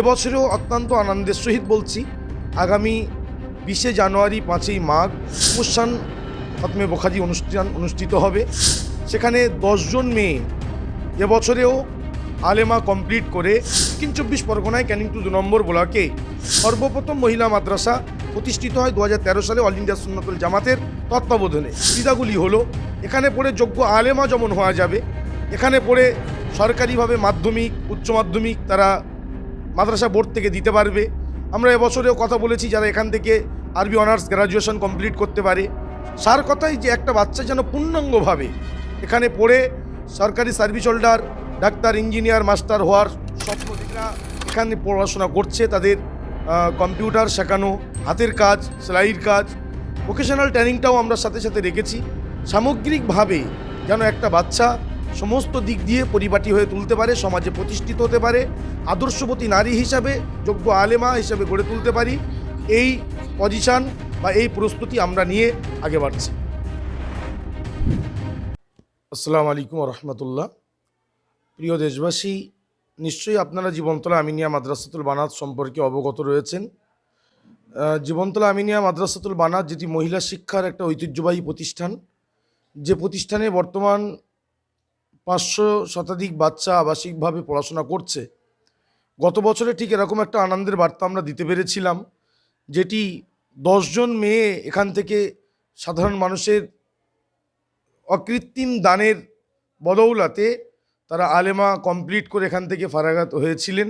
এবছরেও অত্যন্ত আনন্দের সহিত বলছি, আগামী বিশে জানুয়ারি পাঁচই মাঘ অনুষ্ঠান খতমে বোখারি অনুষ্ঠান অনুষ্ঠিত হবে। সেখানে দশজন মেয়ে এবছরেও আলেমা কমপ্লিট করে দক্ষিণ চব্বিশ পরগনায় ক্যানিং টু দু নম্বর ব্লকে সর্বপ্রথম মহিলা মাদ্রাসা প্রতিষ্ঠিত হয় দু হাজার তেরো সালে অল ইন্ডিয়া সুন্নতুল জামাতের তত্ত্বাবধানে। সুবিধাগুলি হলো, এখানে পড়ে যোগ্য আলেমা যেমন হওয়া যাবে, এখানে পড়ে সরকারিভাবে মাধ্যমিক, উচ্চ মাধ্যমিক তারা মাদ্রাসা বোর্ড থেকে দিতে পারবে। আমরা এবছরেও কথা বলেছি যারা এখান থেকে আরবি অনার্স গ্র্যাজুয়েশন কমপ্লিট করতে পারে। সার কথাই যে একটা বাচ্চা যেন পূর্ণাঙ্গভাবে এখানে পড়ে, সরকারি service holder, doctor, engineer, master হওয়ার স্বপ্ন যারা এখানে পড়াশোনা করছে, তাদের কম্পিউটার শেখানো, হাতের কাজ, সেলাইয়ের কাজ। ভোকেশনাল ট্রেনিংটাও আমরা সাথে সাথে রেখেছি। সামগ্রিকভাবে যেন একটা বাচ্চা সমস্ত দিক দিয়ে পরিপাটি হয়ে তুলতে পারে, সমাজে প্রতিষ্ঠিত হতে পারে, আদর্শবতী নারী হিসাবে যোগ্য আলেমা হিসাবে গড়ে তুলতে পারি, এই পজিশন বা এই প্রস্তুতি আমরা নিয়ে আগে বাড়ছি। আসসালামু আলাইকুম রহমতুল্লাহ প্রিয় দেশবাসী, নিশ্চয়ই আপনারা জীবনতলা আমিনিয়া মাদ্রাসাতুল বানাত সম্পর্কে অবগত রয়েছেন। জীবনতলা আমিনিয়া মাদ্রাসাতুল বানাত যেটি মহিলা শিক্ষার একটা ঐতিহ্যবাহী প্রতিষ্ঠান। যে প্রতিষ্ঠানে বর্তমান পাঁচশো শতাধিক বাচ্চা আবাসিকভাবে পড়াশোনা করছে। গত বছরে ঠিক এরকম একটা আনন্দের বার্তা আমরা দিতে পেরেছিলাম, যেটি দশজন মেয়ে এখান থেকে সাধারণ মানুষের অকৃত্রিম দানের বদৌলাতে তারা আলেমা কমপ্লিট করে এখান থেকে ফারাগাত হয়েছিলেন।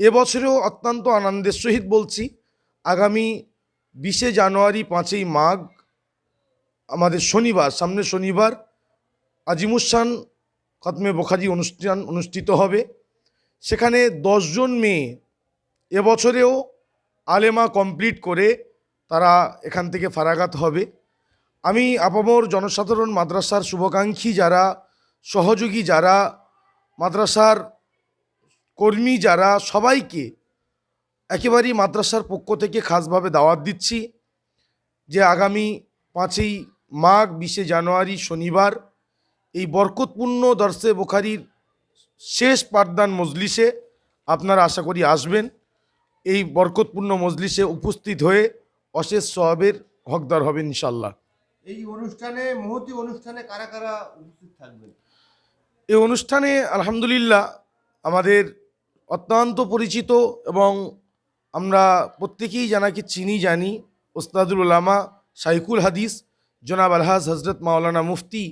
এবছরেও অত্যন্ত আনন্দের সহিত বলছি, আগামী বিশে জানুয়ারি পাঁচই মাঘ, আমাদের শনিবার, সামনে শনিবার আজিমুসান খতমে বোখারি অনুষ্ঠান অনুষ্ঠিত হবে। সেখানে দশজন মেয়ে এবছরেও আলেমা কমপ্লিট করে তারা এখান থেকে ফারাগাত হবে। আমি আপামর জনসাধারণ মাদ্রাসার শুভাকাঙ্ক্ষী যারা, সহযোগী যারা, মাদ্রাসার কর্মী যারা, সবাইকে একেবারেই মাদ্রাসার পক্ষ থেকে খাসভাবে দাওয়াত দিচ্ছি যে আগামী পাঁচই মাঘ, বিশে জানুয়ারি শনিবার এই বরকতপূর্ণ দর্শে বোখারির শেষ পাঠদান মজলিসে আপনারা আশা করি আসবেন। এই বরকতপূর্ণ মজলিসে উপস্থিত হয়ে অশেষ সহাবের হকদার হবেন ইনশাল্লাহ এই অনুষ্ঠানে মহতি অনুষ্ঠানে কারা কারা উপস্থিত থাকবেন? এই অনুষ্ঠানে আলহামদুলিল্লাহ আমাদের অত্যন্ত পরিচিত এবং আমরা প্রত্যেকেই জানাকে চিনি জানি ওস্তাদুল উলামা শাইকুল হাদিস জনাব আলহাজ হজরত মাওলানা মুফতি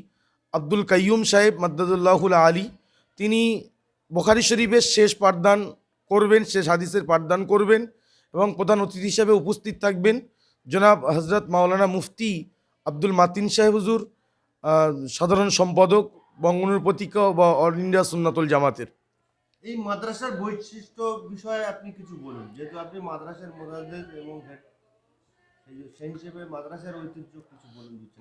আব্দুল কাইয়ুম সাহেব মাদ্দাদুল্লাহুল আলী, তিনি বোখারি শরীফের শেষ পাঠদান করবেন, শেষ হাদিসের পাঠদান করবেন এবং প্রধান অতিথি হিসাবে উপস্থিত থাকবেন। জনাব হজরত মাওলানা মুফতি আব্দুল মাতিন সাহেব হুজুর সাধারণ সম্পাদক বঙ্গনুর প্রতীকা বা অল ইন্ডিয়া সুন্নাতুল জামাতের। এই মাদ্রাসার বৈশিষ্ট্য বিষয়ে আপনি কিছু বলুন, যেহেতু আপনি মাদ্রাসার মোদাদ্দেস এবং হেড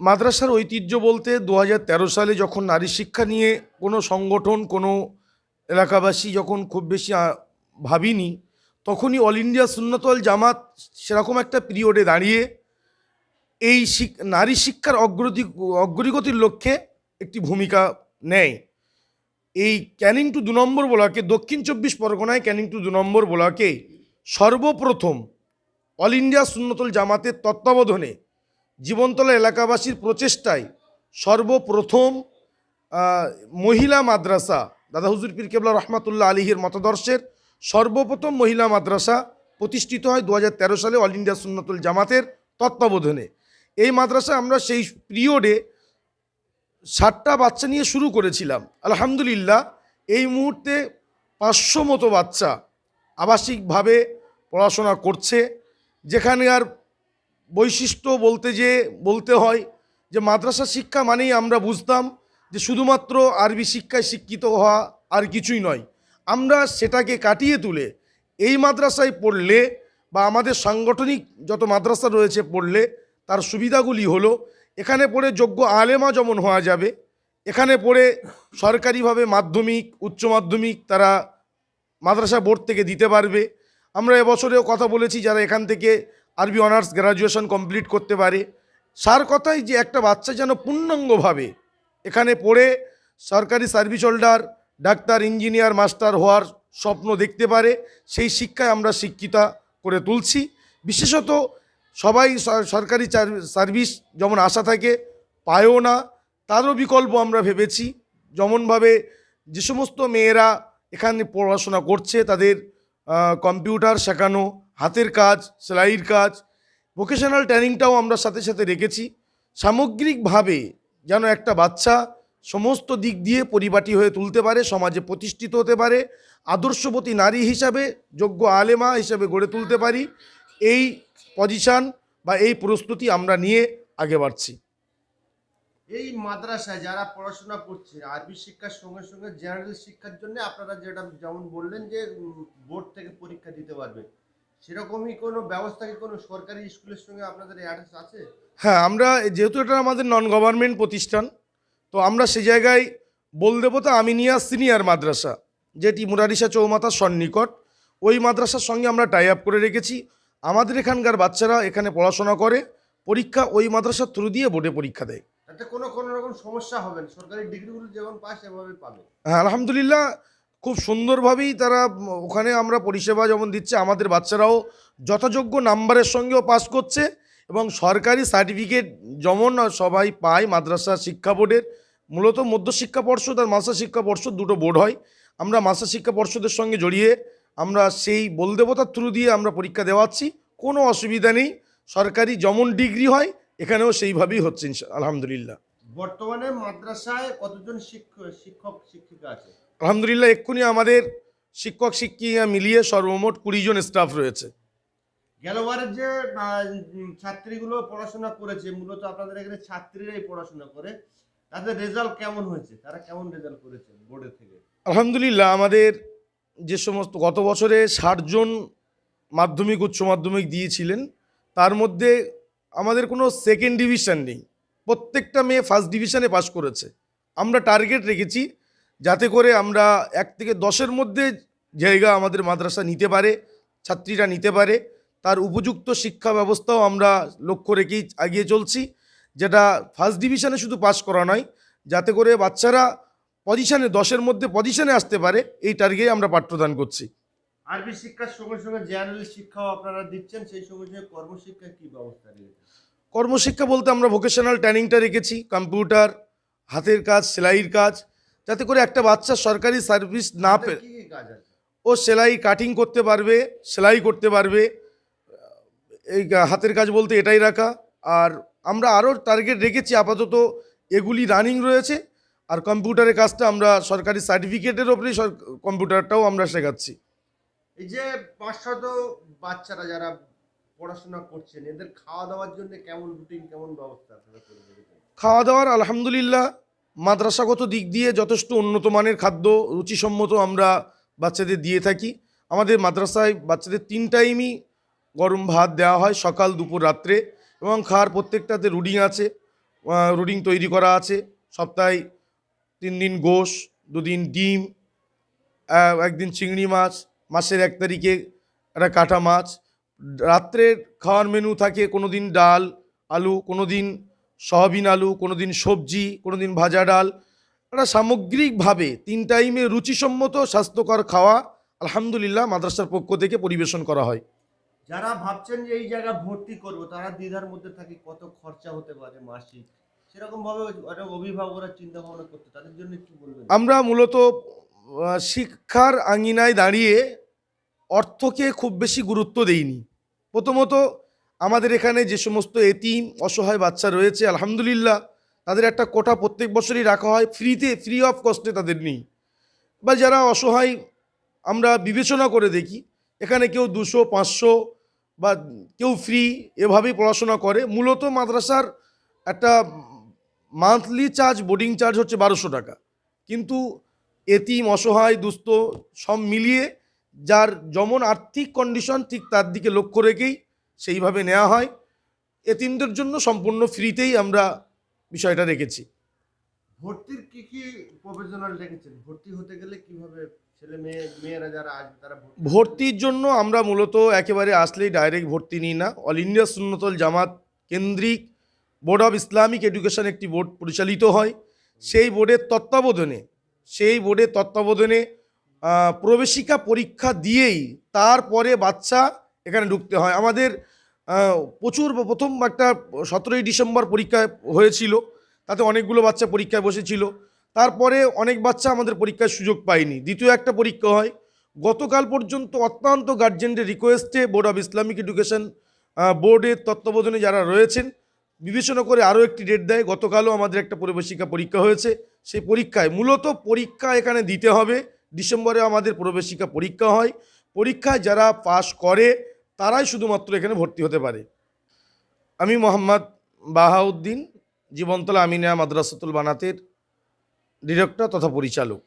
মাদ্রাসার ঐতিহ্য বলতে দু হাজার তেরো সালে যখন নারী শিক্ষা নিয়ে কোনো সংগঠন, কোনো এলাকাবাসী যখন খুব বেশি ভাবিনি, তখনই অল ইন্ডিয়া সুন্নতল জামাত সেরকম একটা পিরিয়ডে দাঁড়িয়ে এই নারী শিক্ষার অগ্রতি, অগ্রগতির লক্ষ্যে একটি ভূমিকা নেয়। এই ক্যানিং টু দু নম্বর ব্লকে, দক্ষিণ চব্বিশ পরগনায় ক্যানিং টু দু নম্বর ব্লকে সর্বপ্রথম অল ইন্ডিয়া সুন্নতুল জামাতের তত্ত্বাবধানে জীবনতলা এলাকাবাসীর প্রচেষ্টায় সর্বপ্রথম মহিলা মাদ্রাসা, দাদা হুজুর পীর কেবলা রহমাতুল্লাহ আলীহের মতাদর্শের সর্বপ্রথম মহিলা মাদ্রাসা প্রতিষ্ঠিত হয় দু হাজার তেরো সালে অল ইন্ডিয়া সুন্নতুল জামাতের তত্ত্বাবধানে। এই মাদ্রাসা আমরা সেই পিরিয়ডে ষাটটা বাচ্চা নিয়ে শুরু করেছিলাম। আলহামদুলিল্লাহ, এই মুহূর্তে পাঁচশো মতো বাচ্চা আবাসিকভাবে পড়াশোনা করছে। যেখানে আর বৈশিষ্ট্য বলতে যে, বলতে হয় যে মাদ্রাসা শিক্ষা মানেই আমরা বুঝতাম যে শুধুমাত্র আরবি শিক্ষায় শিক্ষিত হওয়া আর কিছুই নয়। আমরা সেটাকে কাটিয়ে তুলে এই মাদ্রাসায় পড়লে বা আমাদের সাংগঠনিক যত মাদ্রাসা রয়েছে পড়লে তার সুবিধাগুলি হলো, এখানে পড়ে যোগ্য আলেমা যেমন হওয়া যাবে, এখানে পড়ে সরকারিভাবে মাধ্যমিক, উচ্চ মাধ্যমিক তারা মাদ্রাসা বোর্ড থেকে দিতে পারবে। আমরা এবছরেও কথা বলেছি যারা এখান থেকে আরবি অনার্স গ্র্যাজুয়েশন কমপ্লিট করতে পারে। সার কথাই যে একটা বাচ্চা যেন পূর্ণাঙ্গভাবে এখানে পড়ে, সরকারি service holder, doctor, engineer, master হওয়ার স্বপ্ন দেখতে পারে, সেই শিক্ষায় আমরা শিক্ষিতা করে তুলছি। বিশেষত সবাই সরকারি সার্ভিস যেমন আশা থাকে, পায়ও না, তারও বিকল্প আমরা ভেবেছি। যেমনভাবে যে সমস্ত মেয়েরা এখানে পড়াশোনা করছে, তাদের কম্পিউটার শেখানো, হাতের কাজ, সেলাইয়ের কাজ ভোকেশনাল ট্রেনিংটাও আমরা সাথে সাথে রেখেছি। সামগ্রিকভাবে যেন একটা বাচ্চা সমস্ত দিক দিয়ে পরিপাটি হয়ে তুলতে পারে, সমাজে প্রতিষ্ঠিত হতে পারে, আদর্শবতী নারী হিসাবে, যোগ্য আলেমা হিসাবে গড়ে তুলতে পারি, এই পজিশন বা এই প্রস্তুতি আমরা নিয়ে আগে বাড়ছি। এই মাদ্রাসায় যারা পড়াশোনা করছে, আরবি শিক্ষার সঙ্গে সঙ্গে জেনারেল শিক্ষার জন্য আপনারা যেটা যেমন বললেন যে বোর্ড থেকে পরীক্ষা দিতে পারবে। সেরকমই কোনো ব্যবস্থা কি কোনো সরকারি স্কুলের সঙ্গে আপনাদের অ্যাড্রেস আছে? হ্যাঁ আমরা যেহেতু এটা আমাদের নন গভর্নমেন্ট প্রতিষ্ঠান, তো আমরা সে জায়গায় বলদেবতা আমিনিয়া সিনিয়র মাদ্রাসা যেটি মুরারিশা চৌমাতার সন্নিকট, ওই মাদ্রাসার সঙ্গে আমরা টাই আপ করে রেখেছি। আমাদের এখানকার বাচ্চারা এখানে পড়াশোনা করে, পরীক্ষা ওই মাদ্রাসার থ্রু দিয়ে বোর্ডে পরীক্ষা দেয়। কোনো কোনো রকম সমস্যা হবে না। সরকারি যেমন হ্যাঁ আলহামদুলিল্লাহ, খুব সুন্দরভাবেই তারা ওখানে আমরা পরিষেবা যেমন দিচ্ছে, আমাদের বাচ্চারাও যথাযোগ্য নাম্বারের সঙ্গেও পাস করছে এবং সরকারি সার্টিফিকেট যেমন সবাই পায় মাদ্রাসা শিক্ষা বোর্ডের, মূলত মধ্যশিক্ষা পর্ষদ আর মাসা শিক্ষা পর্ষদ দুটো বোর্ড হয়। আমরা মাসা শিক্ষা পর্ষদের সঙ্গে জড়িয়ে আমরা সেই বলদেবতার থ্রু দিয়ে আমরা পরীক্ষা দেওয়াচ্ছি, কোনো অসুবিধা নেই। সরকারি যেমন ডিগ্রি হয় এখানেও সেইভাবেই হচ্ছে আলহামদুলিল্লাহ। বর্তমানে মাদ্রাসায় কতজন শিক্ষক শিক্ষক শিক্ষিকা আছে? আলহামদুলিল্লাহ এক্ষুনি আমাদের শিক্ষক শিক্ষিকা মিলিয়ে সর্বমোট কুড়ি জন স্টাফ রয়েছে। গেলবারের যে ছাত্রীগুলো পড়াশোনা করেছে মূলত আপনাদের এখানে ছাত্রীরাই পড়াশোনা করে তাদের রেজাল্ট কেমন হয়েছে? তারা কেমন রেজাল্ট করেছে বোর্ডের থেকে? আলহামদুলিল্লাহ আমাদের যে সমস্ত গত বছরে ষাটজন মাধ্যমিক উচ্চ মাধ্যমিক দিয়েছিলেন তার মধ্যে আমাদের কোনো সেকেন্ড ডিভিশন নেই। প্রত্যেকটা মেয়ে ফার্স্ট ডিভিশনে পাশ করেছে। আমরা টার্গেট রেখেছি যাতে করে আমরা এক থেকে দশের মধ্যে জায়গা আমাদের মাদ্রাসা নিতে পারে, ছাত্রীরা নিতে পারে। তার উপযুক্ত শিক্ষা ব্যবস্থাও আমরা লক্ষ্য রেখেই এগিয়ে চলছি, যেটা ফার্স্ট ডিভিশনে শুধু পাস করা নয়, যাতে করে বাচ্চারা পজিশনে দশের মধ্যে পজিশনে আসতে পারে, এই টার্গেটে আমরা পাঠ্যদান করছি। আরবি শিক্ষার সঙ্গে সঙ্গে জেনারেল শিক্ষাও আপনারা দিচ্ছেন সেই সঙ্গে সঙ্গে কর্মশিক্ষার কি ব্যবস্থা রয়েছে? কর্মশিক্ষা বলতে আমরা ভোকেশনাল ট্রেনিংটা রেখেছি কম্পিউটার হাতের কাজ সেলাইয়ের কাজ যাতে করে একটা বাচ্চা সরকারি সার্ভিস না তাদের পে কি কি কাজ আছে? ও সেলাই কাটিং করতে পারবে সেলাই করতে পারবে এই হাতের কাজ বলতে এটাই রাখা। আর আমরা আরও টার্গেট রেখেছি আপাতত এগুলি রানিং রয়েছে আর কম্পিউটারের কাজটা আমরা সরকারি সার্টিফিকেটের ওপরেই কম্পিউটারটাও আমরা শেখাচ্ছি। এই যে পাঁচশত বাচ্চারা যারা পড়াশোনা করছেন, এদের খাওয়া দাওয়ার জন্য কেমন রুটিন কেমন ব্যবস্থা খাওয়া দাওয়ার আলহামদুলিল্লাহ, মাদ্রাসাগত দিক দিয়ে যথেষ্ট উন্নত মানের খাদ্য রুচিসম্মত আমরা বাচ্চাদের দিয়ে থাকি। আমাদের মাদ্রাসায় বাচ্চাদের তিন টাইমই গরম ভাত দেওয়া হয় সকাল, দুপুর, রাত্রে এবং খাওয়ার প্রত্যেকটাতে রুডিং আছে রুডিং তৈরি করা আছে। সপ্তাহে তিন দিন গোশ, দুদিন ডিম একদিন চিংড়ি মাছ মাসের এক তারিখে একটা কাটা মাছ। রাত্রের খাওয়ার মেনু থাকে কোনো দিন ডাল আলু কোনো দিন সয়াবিন আলু কোনো দিন সবজি কোনো দিন ভাজা ডাল। একটা সামগ্রিকভাবে তিন টাইমে রুচিসম্মত স্বাস্থ্যকর খাওয়া আলহামদুলিল্লাহ মাদ্রাসার পক্ষ থেকে পরিবেশন করা হয়। যারা ভাবছেন যে এই জায়গা ভর্তি করব তারা দ্বিধার মধ্যে থাকে কত খরচা হতে পারে মাসিক। সেরকম ভাবে অনেক অভিভাবকরা চিন্তা ভাবনা করতে তাদের জন্য কি বলবেন। আমরা মূলত শিক্ষার আঙিনায় দাঁড়িয়ে অর্থকে খুব বেশি গুরুত্ব দেইনি। প্রথমত, আমাদের এখানে যে সমস্ত এতিম, অসহায় বাচ্চা রয়েছে, আলহামদুলিল্লাহ, তাদের একটা কোটা প্রত্যেক বছরই রাখা হয়, ফ্রিতে, ফ্রি অফ কস্টে তাদের নেই। বা যারা অসহায়, আমরা বিবেচনা করে দেখি, এখানে কেউ দুশো, পাঁচশো বা কেউ ফ্রি এভাবেই পড়াশোনা করে। মূলত মাদ্রাসার একটা মান্থলি চার্জ, বোর্ডিং চার্জ হচ্ছে বারোশো টাকা। কিন্তু এতিম, অসহায়, দুস্থ সব মিলিয়ে যার যেমন আর্থিক কন্ডিশন ঠিক তার দিকে লক্ষ্য রেখেই সেইভাবে নেওয়া হয়। এতিমদের জন্য সম্পূর্ণ ফ্রিতেই আমরা বিষয়টা রেখেছি। ভর্তির কি কি প্রফেশনাল রেখেছেন? ভর্তি হতে গেলে কীভাবে ছেলে মেয়ে মেয়েরা যারা আসবে তারা ভর্তির জন্য আমরা মূলত একেবারে আসলেই ডাইরেক্ট ভর্তি নিই না। অল ইন্ডিয়া সুন্নতল জামাত কেন্দ্রিক বোর্ড অফ ইসলামিক এডুকেশন একটি বোর্ড পরিচালিত হয়। সেই বোর্ডের তত্ত্বাবধানে সেই বোর্ডের তত্ত্বাবধানে প্রবেশিকা পরীক্ষা দিয়েই তারপরে বাচ্চা এখানে ঢুকতে হয়। আমাদের প্রচুর প্রথম একটা সতেরোই ডিসেম্বর পরীক্ষা হয়েছিল। তাতে অনেকগুলো বাচ্চা পরীক্ষায় বসেছিল। তারপরে অনেক বাচ্চা আমাদের পরীক্ষার সুযোগ পায়নি। দ্বিতীয় একটা পরীক্ষা হয়। গতকাল পর্যন্ত অত্যন্ত গার্জেনদের রিকোয়েস্টে বোর্ড অফ ইসলামিক এডুকেশন বোর্ডের তত্ত্বাবধানে যারা রয়েছেন, বিবেচনা করে আরও একটি ডেট দেয়। গতকালও আমাদের একটা প্রবেশিকা পরীক্ষা হয়েছে। সেই পরীক্ষায় মূলত পরীক্ষা এখানে দিতে হবে। ডিসেম্বরে আমাদের প্রবেশিকা পরীক্ষা হয়। পরীক্ষায় যারা পাশ করে, তারাই শুধুমাত্র এখানে ভর্তি হতে পারে। আমি মোহাম্মদ বাহাউদ্দিন, জীবনতলা আমিনা মাদ্রাসাতুল বানাতের ডিরেক্টর তথা পরিচালক।